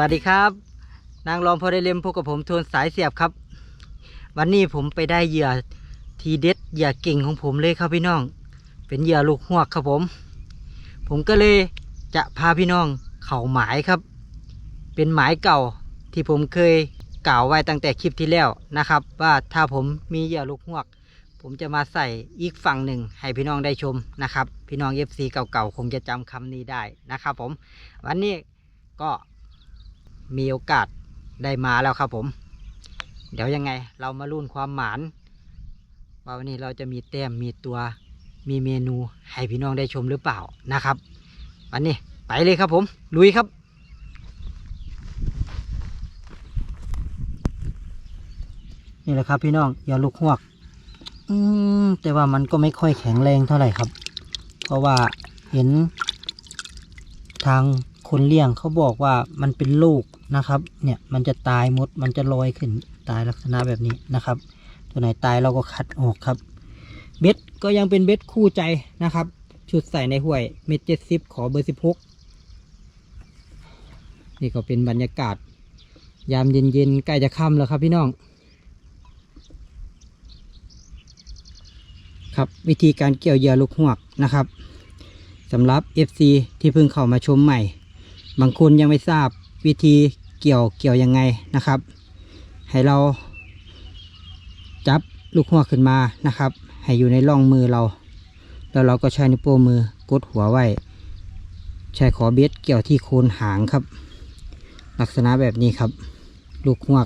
วัสดีครับ นางรองพอได้เล็มพบกับผมโทนสายเสียบครับ วันนี้ผมไปได้เหยื่อทีเด็ดเหยื่อเก่งของผมเลยครับพี่น้อง เป็นเหยื่อลูกหวกครับผม ผมก็เลยจะพาพี่น้องเข่าหมายครับ เป็นหมายเก่าที่ผมเคยกล่าวไว้ตั้งแต่คลิปที่แล้วนะครับ ว่าถ้าผมมีเหยื่อลูกหวก ผมจะมาใส่อีกฝั่งหนึ่งให้พี่น้องได้ชมนะครับ พี่น้องเอฟซีเก่าๆคงจะจำคำนี้ได้นะครับ ผม วันนี้ก็ มีโอกาสได้มาแล้วครับผม เดี๋ยวยังไงเรามาลุ้นความหมานว่าวันนี้เราจะมีแต้มมีตัวมีเมนูให้พี่น้องได้ชมหรือเปล่านะครับ วันนี้ไปเลยครับผมลุยครับนี่แหละครับพี่น้องอย่าลูกหวก อืมแต่ว่ามันก็ไม่ค่อยแข็งแรงเท่าไหร่ครับ เพราะว่าเห็นทาง คนเลี้ยงเขาบอกว่ามันเป็นลูกนะครับ เนี่ยมันจะตายมดมันจะลอยขึ้นตายลักษณะแบบนี้นะครับ ตัวไหนตายเราก็คัดออกครับ เบ็ดก็ยังเป็นเบ็ดคู่ใจนะครับ ชุดใส่ในห้วยเม็ดเจ็ดสิบขอเบอร์สิบหกนี่ก็เป็นบรรยากาศ ยามเย็นๆใกล้จะค่ำแล้วครับพี่น้องครับวิธีการเกี่ยวเหยื่อลูกหวกนะครับสำหรับ FC ที่เพิ่งเข้ามาชมใหม่ บางคนยังไม่ทราบวิธีเกี่ยวเกี่ยวยังไงนะครับ ให้เราจับลูกหัวขึ้นมานะครับ ให้อยู่ในร่องมือเรา แล้วเราก็ใช้นิ้วโป้งมือกดหัวไว้ใช้ขอเบ็ดเกี่ยวที่โคนหางครับ ลักษณะแบบนี้ครับ ลูกหัว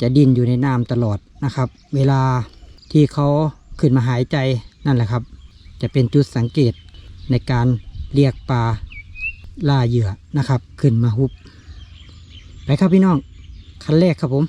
จะดิ้นอยู่ในน้ำตลอดนะครับ เวลาที่เขาขึ้นมาหายใจนั่นแหละครับ จะเป็นจุดสังเกตในการเรียกปลา ล่าเหยื่อนะครับ ขึ้นมาฮุบ ไปครับพี่น้อง คันแรกครับผม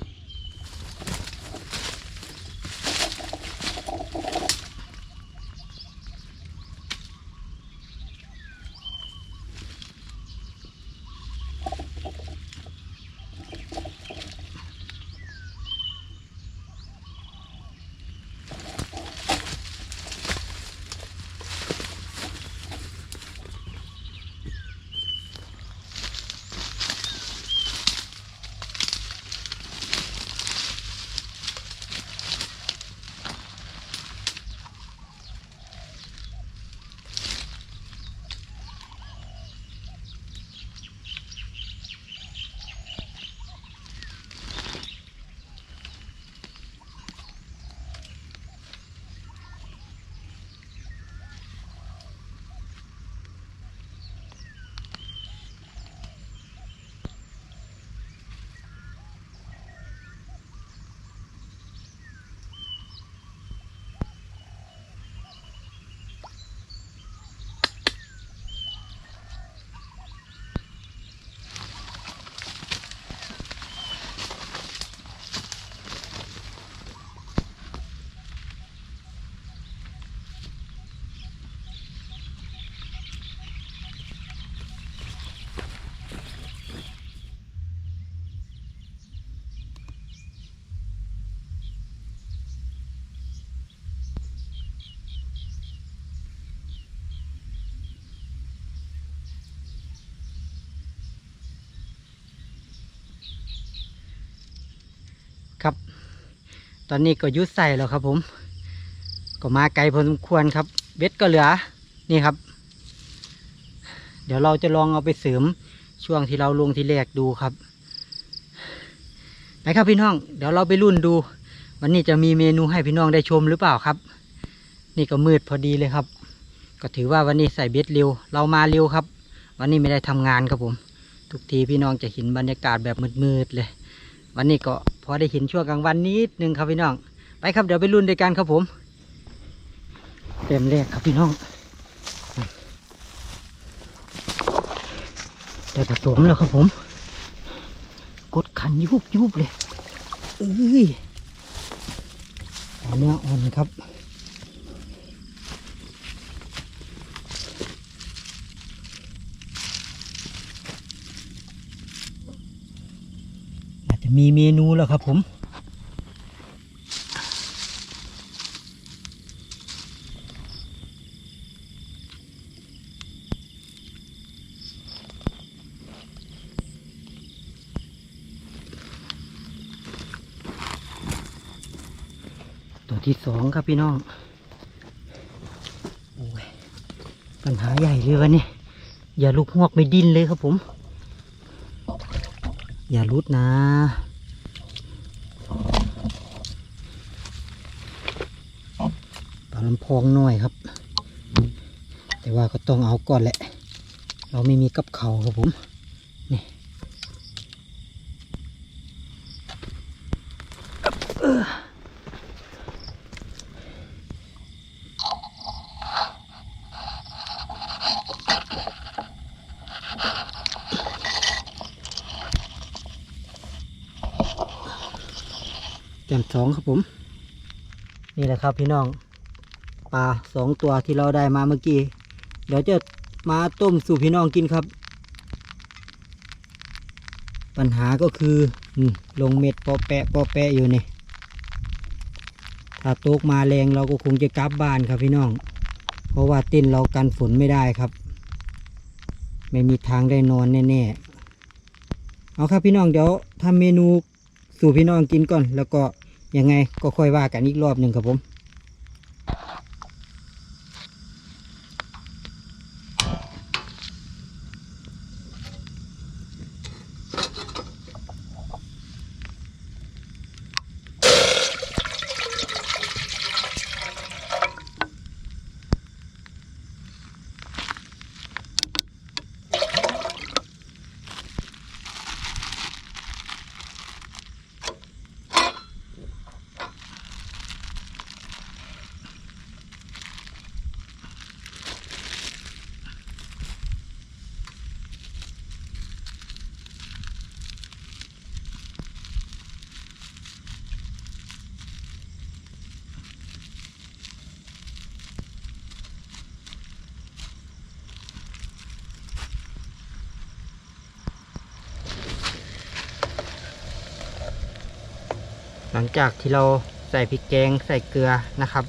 ครับ ตอนนี้ก็ยุดใส่แล้วครับผม ก็มาไกลพอสมควรครับ เบ็ดก็เหลือ นี่ครับ เดี๋ยวเราจะลองเอาไปเสริมช่วงที่เราลงที่แรกดูครับไปครับพี่น้อง เดี๋ยวเราไปรุ่นดู วันนี้จะมีเมนูให้พี่น้องได้ชมหรือเปล่าครับ นี่ก็มืดพอดีเลยครับ ก็ถือว่าวันนี้ใส่เบ็ดเร็ว เรามาเร็วครับ วันนี้ไม่ได้ทำงานครับผม ทุกทีพี่น้องจะเห็นบรรยากาศแบบมืดๆเลย วันนี้ก็ พอได้เห็นช่วงกลางวันนิดนึงครับพี่น้อง ไปครับเดี๋ยวไปรุ่นด้วยกันครับผม เต็มแรกครับพี่น้องได้ผสมแล้วครับผม กดขันยุบยุบเลยเอ้ยเอาเนื้ออ่อนครับ มีเมนูแล้วครับผมตัวที่สองครับพี่น้องปัญหาใหญ่เลยวันนี้ อย่าลุกหวกไม่ดิ้นเลยครับผม อย่าลุดนะ ลำพองน่อยครับ แต่ว่าก็ต้องเอาก่อนแหละ เราไม่มีกับเขาครับผมนี่เออแต้มสองครับผม นี่แหละครับพี่น้อง ปลาสองตัวที่เราได้มาเมื่อกี้ เดี๋ยวจะมาต้มสู่พี่น้องกินครับ ปัญหาก็คือลงเม็ดปอแปะปอแปะอยู่นี่ ถ้าตกมาแรงเราก็คงจะกลับบ้านครับพี่น้อง เพราะว่าต้นเรากันฝนไม่ได้ครับ ไม่มีทางได้นอนแน่ๆ เอาครับพี่น้องเดี๋ยวทำเมนูสู่พี่น้องกินก่อน แล้วก็ยังไงก็ค่อยว่ากันอีกรอบหนึ่งครับผม หลังจากที่เราใส่พริกแกงใส่เกลือนะครับ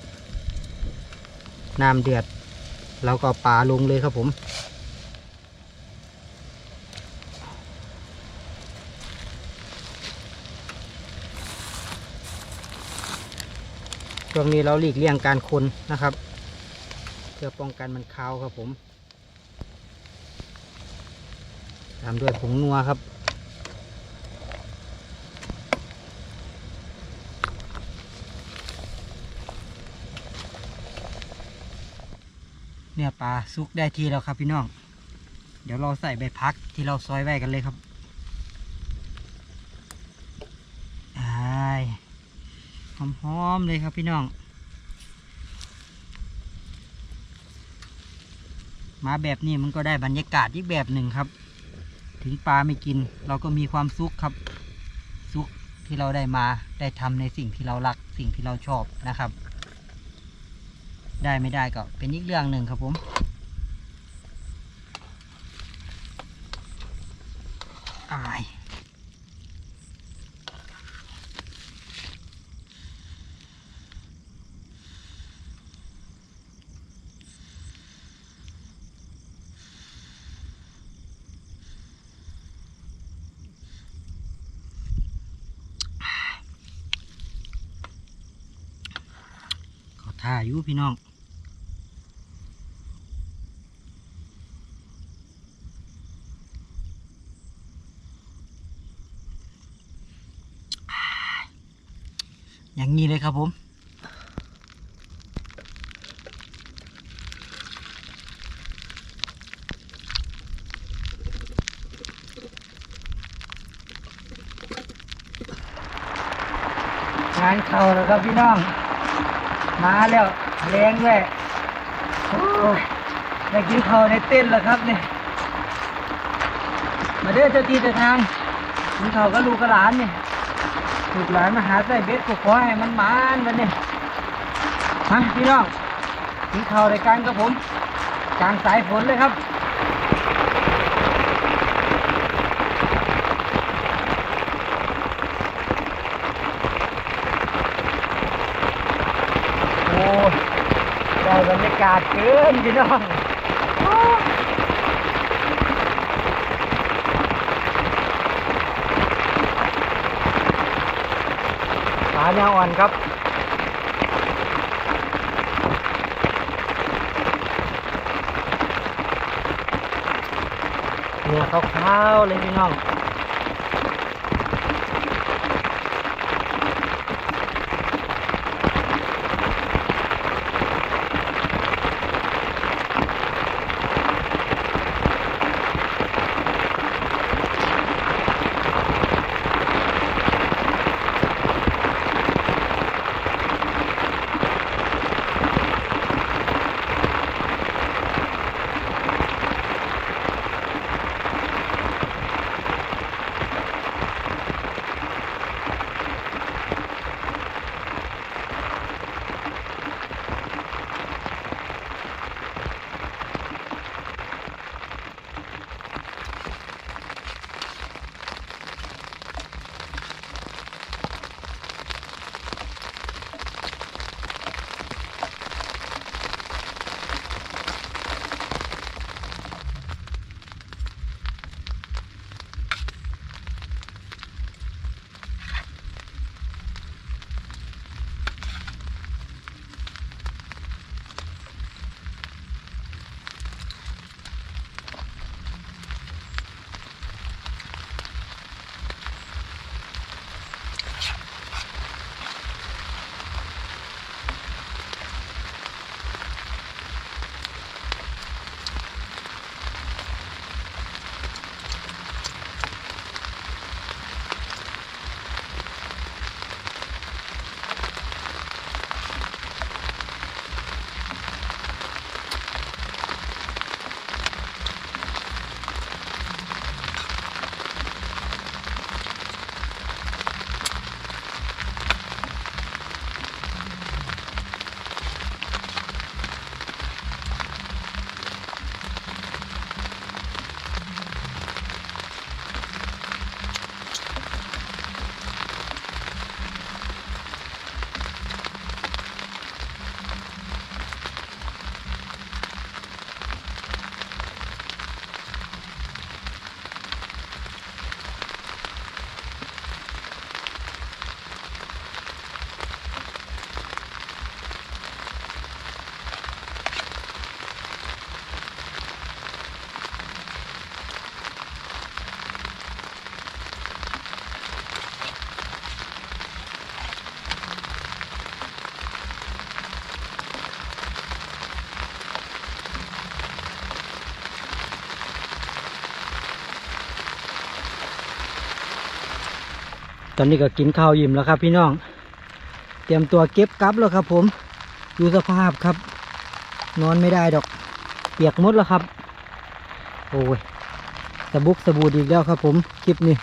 น้ำเดือดเราก็เอาปลาลงเลยครับผม ช่วงนี้เราหลีกเลี่ยงการคนนะครับ เพื่อป้องกันมันคาวครับผม ตามด้วยผงนัวครับ เนี่ยปลาซุกได้ทีแล้วครับพี่น้อง เดี๋ยวเราใส่ใบพักที่เราซอยไว้กันเลยครับไอ้หอมๆเลยครับพี่น้อง มาแบบนี้มันก็ได้บรรยากาศอีกแบบหนึ่งครับ ถึงปลาไม่กิน เราก็มีความสุขครับ สุขที่เราได้มาได้ทำในสิ่งที่เรารักสิ่งที่เราชอบนะครับ ได้ไม่ได้ก็เป็นอีกเรื่องหนึ่งครับผมอาย ขอ ท่าอยู่พี่น้องอย่างนี้เลยครับผมงานเข้าแล้วครับพี่น้อง มาแล้วแรงด้วยโอ้ยได้กินข้าวในเต้นแล้วครับเนี่ยมาเด้อเจ้าที่เจ้าทางกินข้าวก็ลูกกับหลานเนี่ยลูกหลานมาหาใส่เบ็ดก็ขอให้มันมานวันนี้ฮะพี่น้องกินข้าวในการกับผมกลางสายฝนเลยครับ รรยากาศเกินพี่น้องหาแนวอ่อนครับเนี่ยขาวๆเลยพี่น้อง อนนี้ก็กินข้าวอิ่มแล้วครับ พี่น้อง เตรียมตัวเก็บกลับแล้วครับ ผมดูสภาพครับ นอนไม่ได้ดอก เปียกมดแล้วครับ โอ้ยสบุกสบูดอีกแล้วครับ ผมคลิปนี้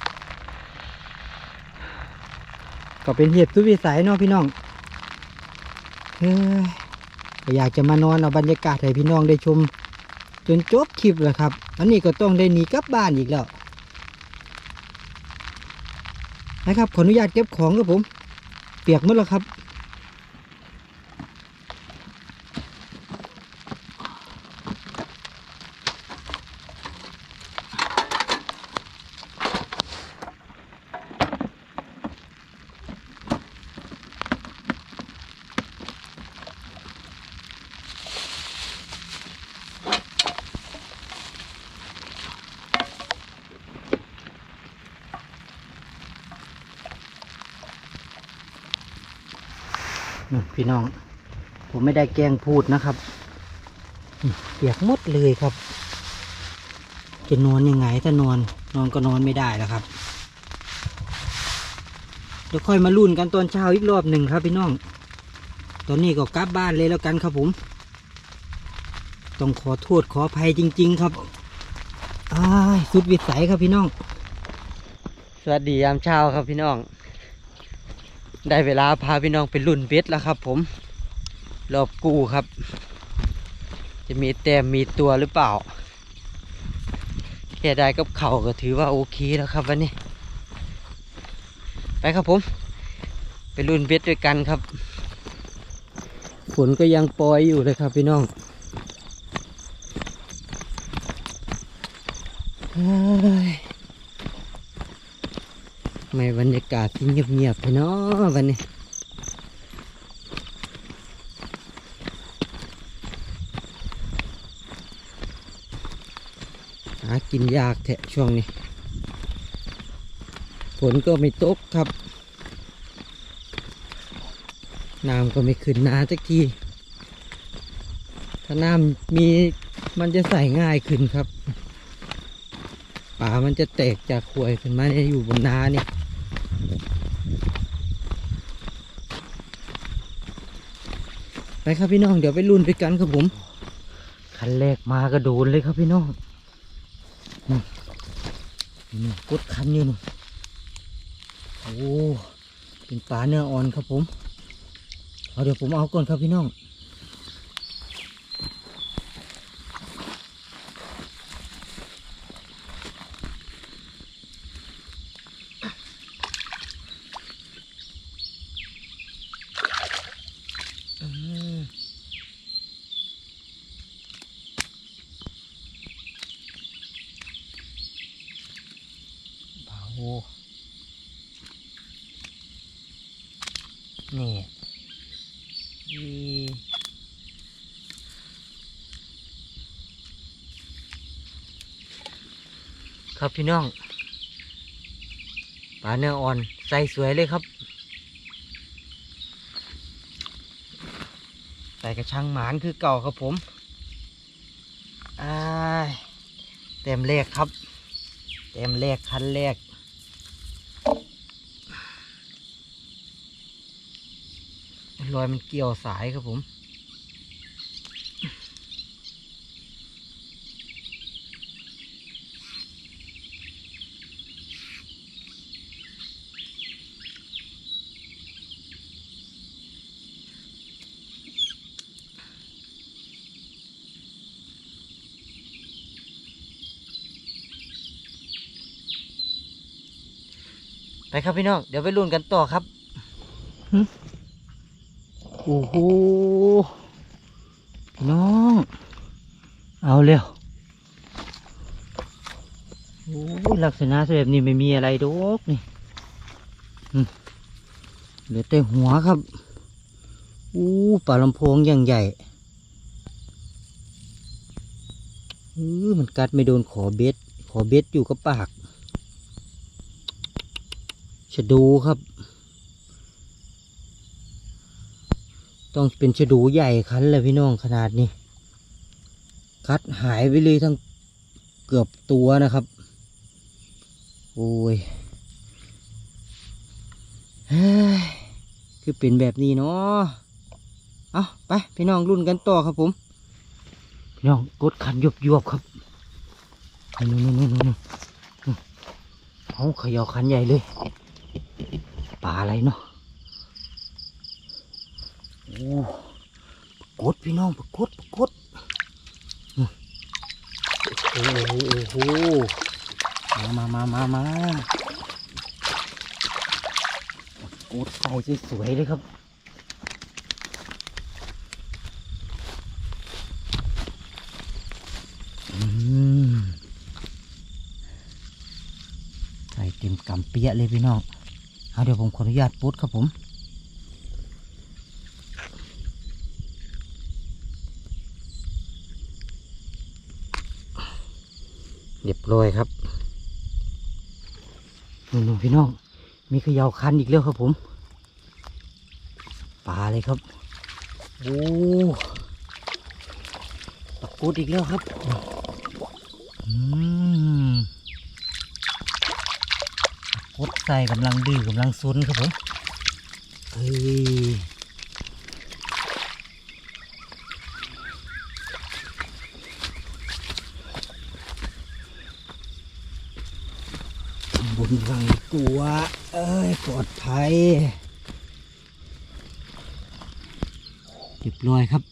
ก็เป็นเหตุสุวิสัยเนาะพี่น้องเฮ้ยอยากจะมานอนเอาบรรยากาศให้พี่น้องได้ชม จนจบคลิปแล้วครับ อันนี้ก็ต้องได้หนีกลับบ้านอีกแล้ว นะครับ ขออนุญาตเก็บของครับผม เปียกหมดแล้วครับ พี่น้อง ผมไม่ได้แกล้งพูดนะครับเปียกมดเลยครับจะนอนยังไงถ้านอน นอนก็นอนไม่ได้แล้วครับเดี๋ยวค่อยมาลุ้นกันตอนเช้าอีกรอบหนึ่งครับพี่น้อง ตอนนี้ก็กลับบ้านเลยแล้วกันครับผม ต้องขอโทษขออภัยจริง ๆ ครับอ้ายสุดวิสัยครับพี่น้อง สวัสดียามเช้าครับพี่น้อง ได้เวลาพาพี่น้องไปลุ่นเบ็ดแล้วครับ ผมรอบกูครับ จะมีแต้มมีตัวหรือเปล่า แค่ได้กับเข่าก็ถือว่าโอเคแล้วครับวันนี้ ไปครับผม ไปลุ่นเบ็ดด้วยกันครับฝนก็ยังปล่อยอยู่เลยครับพี่น้องเฮ้ย ไม่บรรยากาศที่เงียบๆไปเนาะวันนี้หากินยากแทะช่วงนี้ฝนก็ไม่ตกครับน้ำก็ไม่ขึ้นนาสักที ถ้าน้ำมีมันจะใส่ง่ายขึ้นครับ ป่ามันจะแตกจากขวยขึ้นมาเนี่ยอยู่บนนาเนี่ย ไป ครับพี่น้องเดี๋ยวไปรุ่นไปกันครับผมคันแรกมากระโดนเลยครับพี่น้องนี่นี่กดคันอยู่นู่นโอ้เป็นปลาเนื้ออ่อนครับผม เอาเดี๋ยวผมเอาก่อนครับพี่น้อง อืมเบานี่อี ครับพี่น้องปลาเนื้ออ่อนใส่สวยเลยครับใส่กระชังหมานคือเก่าครับผมอ้เต็มเลขครับ เต็มเลขคันแรกรอยมันเกี่ยวสายครับผม ไปครับพี่น้อง เดี๋ยวไปลุ้นกันต่อครับโอ้โหพี่น้อง เอาเร็วโอ้ลักษณะแบบนี้ไม่มีอะไรดอกนี่เหลือแต่หัวครับอู้ปลาลำโพงอย่างใหญ่อื้อมันกัดไม่โดนขอเบ็ด ขอเบ็ดอยู่กับปาก ชะดูครับ ต้องเป็นชะดูใหญ่คันเลยพี่น้องขนาดนี้ คัดหายไปเลยทั้งเกือบตัวนะครับ โอ้ยคือเป็นแบบนี้เนาะเอาไปพี่น้องรุ่นกันต่อครับผม พี่น้องกดขันยบยบๆครับนู่นนู่นนู่นนู่นเอาขย่าขันใหญ่เลย ปลาอะไรเนาะโอ้ปรากดพี่น้องปรากดปรากดโอ้โหโอ้โหมามามามาปรากดใส่สวยๆเลยครับใส่เต็มกำเปียเลยพี่น้อง เอาเดี๋ยวผมขออนุญาตปุ๊ดครับผม เรียบร้อยครับนุ่นๆพี่น้อง มีเขย่าคันอีกแล้วครับผม ปลาเลยครับ โอ้ตะกรุดอีกแล้วครับ อืม ก ดใส่กำลังดื้อกำลังซุนครับผมเฮ้ยบุญวังกัว เอ้ยปลอดภัยเรียบร้อยครับ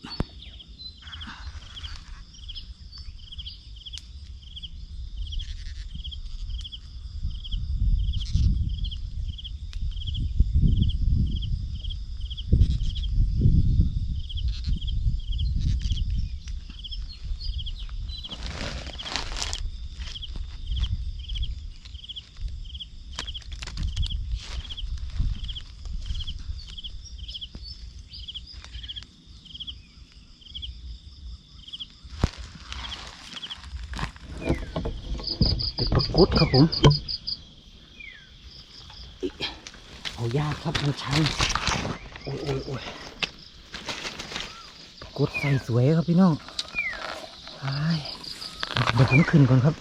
กุดครับผมเอายากครับมันชันโอ้ยโอ้ยโอ้ยกุดใส่สวยครับพี่น้องเดี๋ยวผมขึ้นก่อนครับ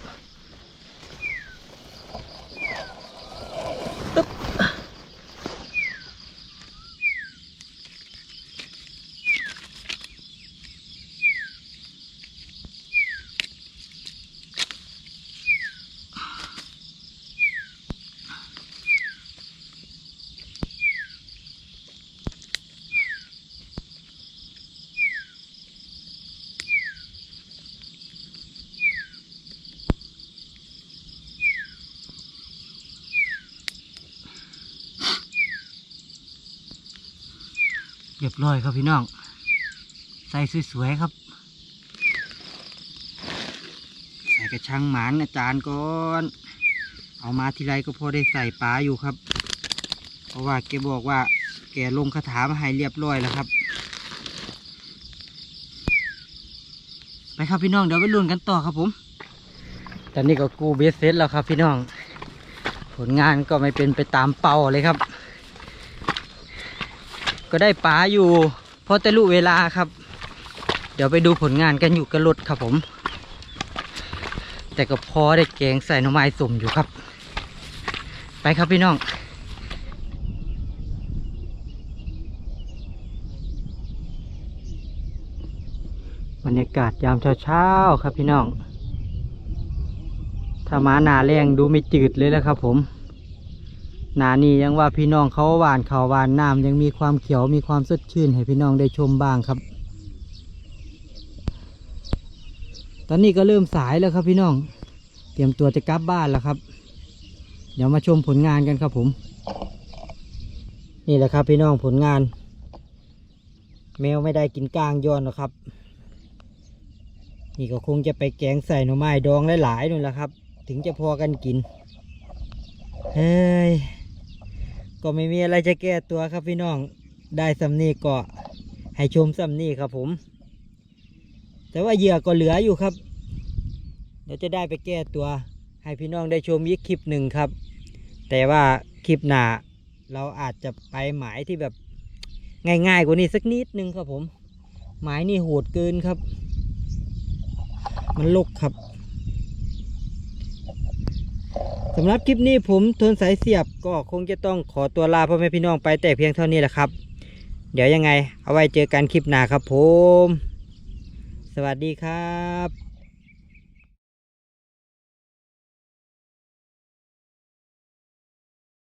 ร้อยครับพี่น้อง ใส่สวยๆครับใส่กระชังหมานอาจารย์ก่อน เอามาทีไรก็พอได้ใส่ปลาอยู่ครับ เพราะว่าแกบอกว่า แกลงคาถามาให้เรียบร้อยแล้วครับ ไปครับพี่น้องเดี๋ยวไปลุ้นกันต่อครับผม ตอนนี้ก็กูเบสเซ็ตแล้วครับพี่น้อง ผลงานก็ไม่เป็นไปตามเป้าเลยครับ ก็ได้ปลาอยู่พอแต่รู้เวลาครับ เดี๋ยวไปดูผลงานกันอยู่กับรถครับผม แต่ก็พอได้แกงใส่หน่อไม้สุ่มอยู่ครับ ไปครับพี่น้องบรรยากาศยามเช้าๆครับพี่น้อง ถ้ามาหนาแรงดูไม่จืดเลยแล้วครับผม หนานี้ยังว่าพี่น้องเขาหวานเขาวหวานน้ำยังมีความเขียวมีความสดชื่นให้พี่น้องได้ชมบ้างครับ ตอนนี้ก็เริ่มสายแล้วครับพี่น้อง เตรียมตัวจะกลับบ้านแล้วครับ เดี๋ยวมาชมผลงานกันครับผม นี่แหละครับพี่น้องผลงาน แมวไม่ได้กินกลางย้อนหรอกครับนี่ก็คงจะไปแกงใส่หน่อไม้ดองหลายๆนู่นแหละครับ ถึงจะพอกันกิน เฮ้ย ก็ไม่มีอะไรจะแก้ตัวครับพี่น้องได้สำนีก็ให้ชมสำนีครับผม แต่ว่าเหยื่อก็เหลืออยู่ครับ เดี๋ยวจะได้ไปแก้ตัว ให้พี่น้องได้ชมอีกคลิปหนึ่งครับ แต่ว่าคลิปหน้าเราอาจจะไปหมายที่แบบง่ายๆกว่านี้สักนิดนึงครับผม หมายนี่โหดเกินครับ มันลกครับ สำหรับคลิปนี้ผมทนสายเสียบก็คงจะต้องขอตัวลาพ่อแม่พี่น้องไปแต่เพียงเท่านี้แหละครับ เดี๋ยวยังไง เอาไว้เจอกันคลิปหน้าครับผม สวัสดีครับ